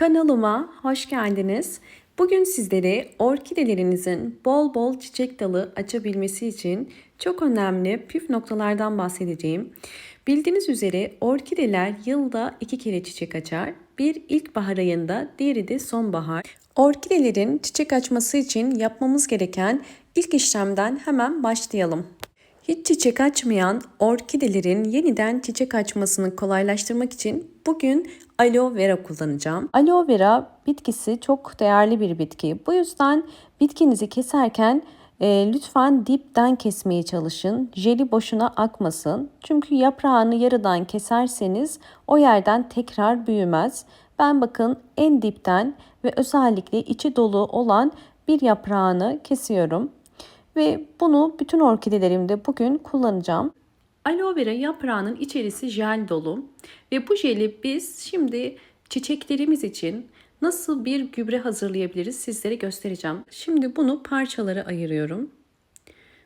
Kanalıma hoş geldiniz. Bugün sizlere orkidelerinizin bol bol çiçek dalı açabilmesi için çok önemli püf noktalardan bahsedeceğim. Bildiğiniz üzere orkideler yılda iki kere çiçek açar. Bir ilkbahar ayında, diğeri de sonbahar. Orkidelerin çiçek açması için yapmamız gereken ilk işlemden hemen başlayalım. Hiç çiçek açmayan orkidelerin yeniden çiçek açmasını kolaylaştırmak için bugün aloe vera kullanacağım. Aloe vera bitkisi çok değerli bir bitki. Bu yüzden bitkinizi keserken e, lütfen dipten kesmeye çalışın. Jeli boşuna akmasın. Çünkü yaprağını yarıdan keserseniz o yerden tekrar büyümez. Ben bakın en dipten ve özellikle içi dolu olan bir yaprağını kesiyorum. Ve bunu bütün orkidelerimde bugün kullanacağım. Aloe vera yaprağının içerisi jel dolu ve bu jeli biz şimdi çiçeklerimiz için nasıl bir gübre hazırlayabiliriz sizlere göstereceğim. Şimdi bunu parçalara ayırıyorum.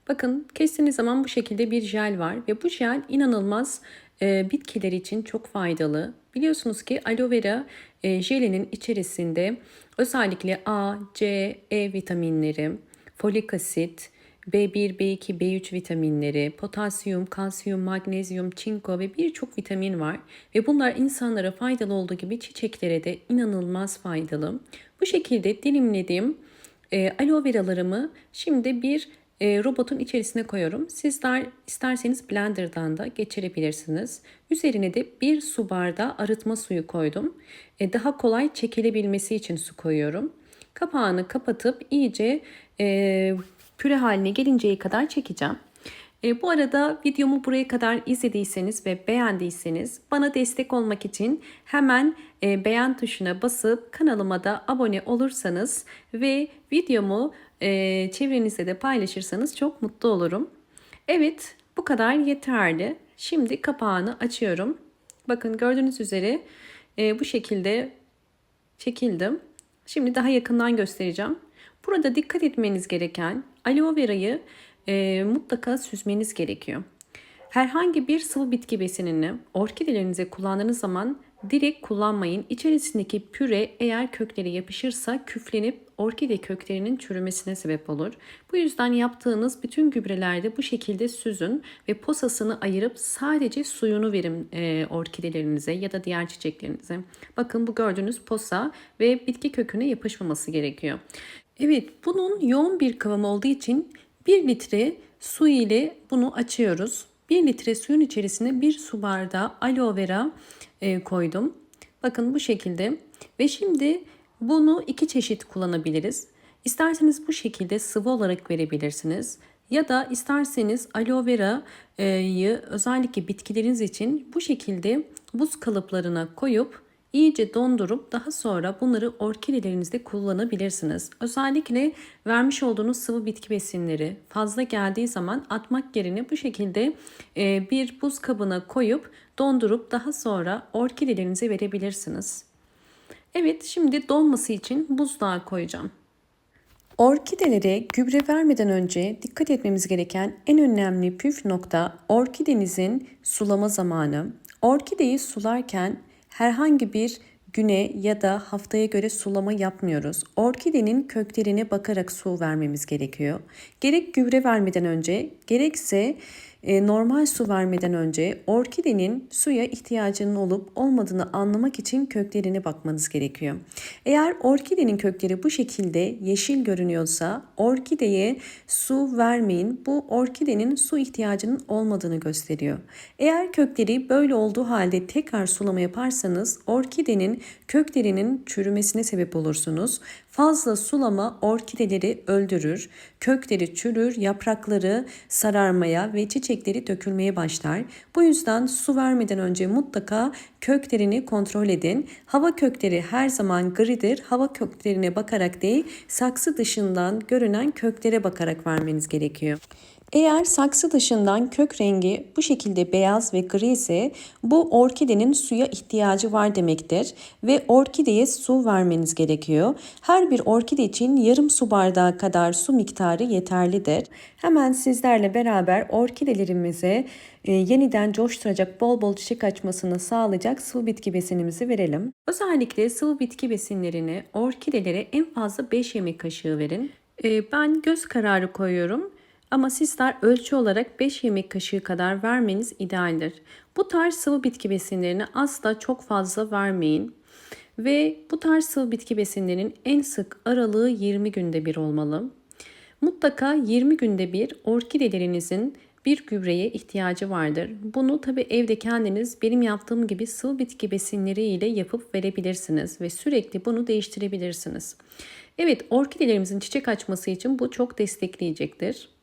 Bakın kestiğiniz zaman bu şekilde bir jel var ve bu jel inanılmaz e, bitkiler için çok faydalı. Biliyorsunuz ki aloe vera e, jelinin içerisinde özellikle A, C, E vitaminleri, folik asit, B1, B2, B3 vitaminleri, potasyum, kalsiyum, magnezyum, çinko ve birçok vitamin var. Ve bunlar insanlara faydalı olduğu gibi çiçeklere de inanılmaz faydalı. Bu şekilde dilimlediğim e, aloe veralarımı şimdi bir e, robotun içerisine koyuyorum. Sizler isterseniz blenderdan da geçirebilirsiniz. Üzerine de bir su bardağı arıtma suyu koydum. E, daha kolay çekilebilmesi için su koyuyorum. Kapağını kapatıp iyice e, püre haline gelinceye kadar çekeceğim. E, bu arada videomu buraya kadar izlediyseniz ve beğendiyseniz bana destek olmak için hemen e, beğen tuşuna basıp kanalıma da abone olursanız ve videomu e, çevrenizde de paylaşırsanız çok mutlu olurum. Evet bu kadar yeterli. Şimdi kapağını açıyorum. Bakın gördüğünüz üzere e, bu şekilde çekildim. Şimdi daha yakından göstereceğim. Burada dikkat etmeniz gereken aloe verayı e, mutlaka süzmeniz gerekiyor. Herhangi bir sıvı bitki besinini orkidelerinize kullandığınız zaman direkt kullanmayın. İçerisindeki püre eğer köklere yapışırsa küflenip orkide köklerinin çürümesine sebep olur. Bu yüzden yaptığınız bütün gübrelerde bu şekilde süzün ve posasını ayırıp sadece suyunu verin e, orkidelerinize ya da diğer çiçeklerinize. Bakın bu gördüğünüz posa ve bitki köküne yapışmaması gerekiyor. Evet bunun yoğun bir kıvam olduğu için 1 litre su ile bunu açıyoruz. 1 litre suyun içerisine 1 su bardağı aloe vera e, koydum. Bakın bu şekilde ve şimdi bunu iki çeşit kullanabiliriz. İsterseniz bu şekilde sıvı olarak verebilirsiniz. Ya da isterseniz aloe vera'yı özellikle bitkileriniz için bu şekilde buz kalıplarına koyup iyice dondurup daha sonra bunları orkidelerinizde kullanabilirsiniz. Özellikle vermiş olduğunuz sıvı bitki besinleri fazla geldiği zaman atmak yerine bu şekilde e, bir buz kabına koyup dondurup daha sonra orkidelerinize verebilirsiniz. Evet şimdi donması için buzluğa koyacağım. Orkidelere gübre vermeden önce dikkat etmemiz gereken en önemli püf nokta orkidenizin sulama zamanı. Orkideyi sularken herhangi bir güne ya da haftaya göre sulama yapmıyoruz. Orkidenin köklerine bakarak su vermemiz gerekiyor. Gerek gübre vermeden önce gerekse normal su vermeden önce orkidenin suya ihtiyacının olup olmadığını anlamak için köklerine bakmanız gerekiyor. Eğer orkidenin kökleri bu şekilde yeşil görünüyorsa orkideye su vermeyin. Bu orkidenin su ihtiyacının olmadığını gösteriyor. Eğer kökleri böyle olduğu halde tekrar sulama yaparsanız orkidenin köklerinin çürümesine sebep olursunuz. Fazla sulama orkideleri öldürür, kökleri çürür, yaprakları sararmaya ve çiçekleri dökülmeye başlar. Bu yüzden su vermeden önce mutlaka köklerini kontrol edin. Hava kökleri her zaman gridir. Hava köklerine bakarak değil, saksı dışından görünen köklere bakarak vermeniz gerekiyor. Eğer saksı dışından kök rengi bu şekilde beyaz ve gri ise bu orkidenin suya ihtiyacı var demektir ve orkideye su vermeniz gerekiyor. Her bir orkide için yarım su bardağı kadar su miktarı yeterlidir. Hemen sizlerle beraber orkidelerimize e, yeniden coşturacak bol bol çiçek açmasını sağlayacak sıvı bitki besinimizi verelim. Özellikle sıvı bitki besinlerini orkidelere en fazla 5 yemek kaşığı verin. E, ben göz kararı koyuyorum. Ama sizler ölçü olarak 5 yemek kaşığı kadar vermeniz idealdir. Bu tarz sıvı bitki besinlerini asla çok fazla vermeyin. Ve bu tarz sıvı bitki besinlerinin en sık aralığı 20 günde bir olmalı. Mutlaka 20 günde bir orkidelerinizin bir gübreye ihtiyacı vardır. Bunu tabi evde kendiniz benim yaptığım gibi sıvı bitki besinleri ile yapıp verebilirsiniz ve sürekli bunu değiştirebilirsiniz. Evet orkidelerimizin çiçek açması için bu çok destekleyecektir.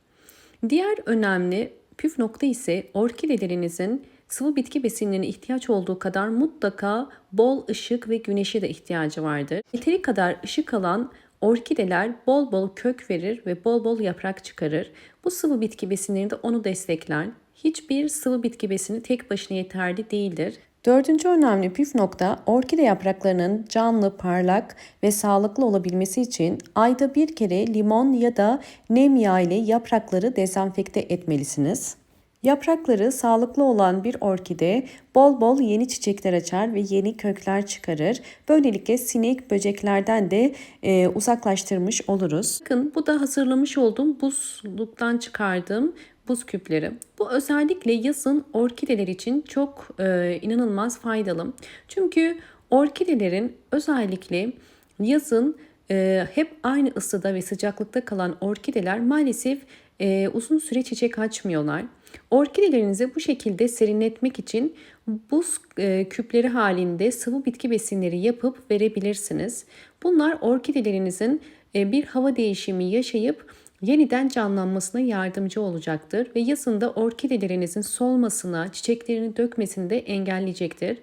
Diğer önemli püf nokta ise orkidelerinizin sıvı bitki besinlerine ihtiyaç olduğu kadar mutlaka bol ışık ve güneşe de ihtiyacı vardır. Yeteri kadar ışık alan orkideler bol bol kök verir ve bol bol yaprak çıkarır. Bu sıvı bitki besinleri de onu destekler. Hiçbir sıvı bitki besini tek başına yeterli değildir. Dördüncü önemli püf nokta orkide yapraklarının canlı, parlak ve sağlıklı olabilmesi için ayda bir kere limon ya da nem yağı ile yaprakları dezenfekte etmelisiniz. Yaprakları sağlıklı olan bir orkide bol bol yeni çiçekler açar ve yeni kökler çıkarır. Böylelikle sinek böceklerden de e, uzaklaştırmış oluruz. Bakın bu da hazırlamış olduğum buzluktan çıkardığım buz küpleri. Bu özellikle yazın orkideler için çok e, inanılmaz faydalı. Çünkü orkidelerin özellikle yazın e, hep aynı ısıda ve sıcaklıkta kalan orkideler maalesef e, uzun süre çiçek açmıyorlar. Orkidelerinizi bu şekilde serinletmek için buz e, küpleri halinde sıvı bitki besinleri yapıp verebilirsiniz. Bunlar orkidelerinizin e, bir hava değişimi yaşayıp yeniden canlanmasına yardımcı olacaktır ve yazında orkidelerinizin solmasına, çiçeklerini dökmesini de engelleyecektir.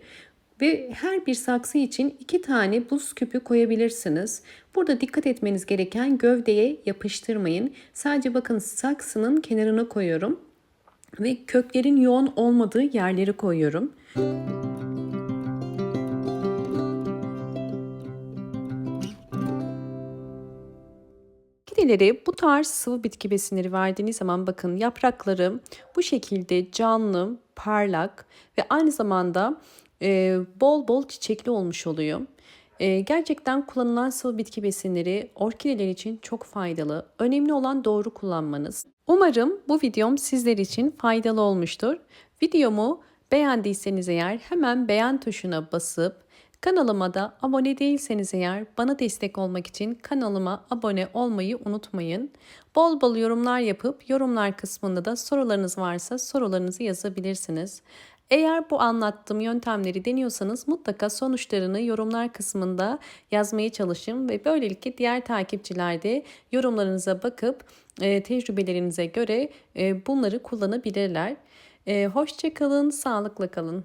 Ve her bir saksı için iki tane buz küpü koyabilirsiniz. Burada dikkat etmeniz gereken gövdeye yapıştırmayın. Sadece bakın saksının kenarına koyuyorum ve köklerin yoğun olmadığı yerleri koyuyorum. Bitkileri bu tarz sıvı bitki besinleri verdiğiniz zaman bakın yaprakları bu şekilde canlı, parlak ve aynı zamanda e, bol bol çiçekli olmuş oluyor. E, gerçekten kullanılan sıvı bitki besinleri orkideler için çok faydalı. Önemli olan doğru kullanmanız. Umarım bu videom sizler için faydalı olmuştur. Videomu beğendiyseniz eğer hemen beğen tuşuna basıp Kanalıma da abone değilseniz eğer bana destek olmak için kanalıma abone olmayı unutmayın. Bol bol yorumlar yapıp yorumlar kısmında da sorularınız varsa sorularınızı yazabilirsiniz. Eğer bu anlattığım yöntemleri deniyorsanız mutlaka sonuçlarını yorumlar kısmında yazmaya çalışın ve böylelikle diğer takipçiler de yorumlarınıza bakıp e, tecrübelerinize göre e, bunları kullanabilirler. E, hoşça kalın, sağlıkla kalın.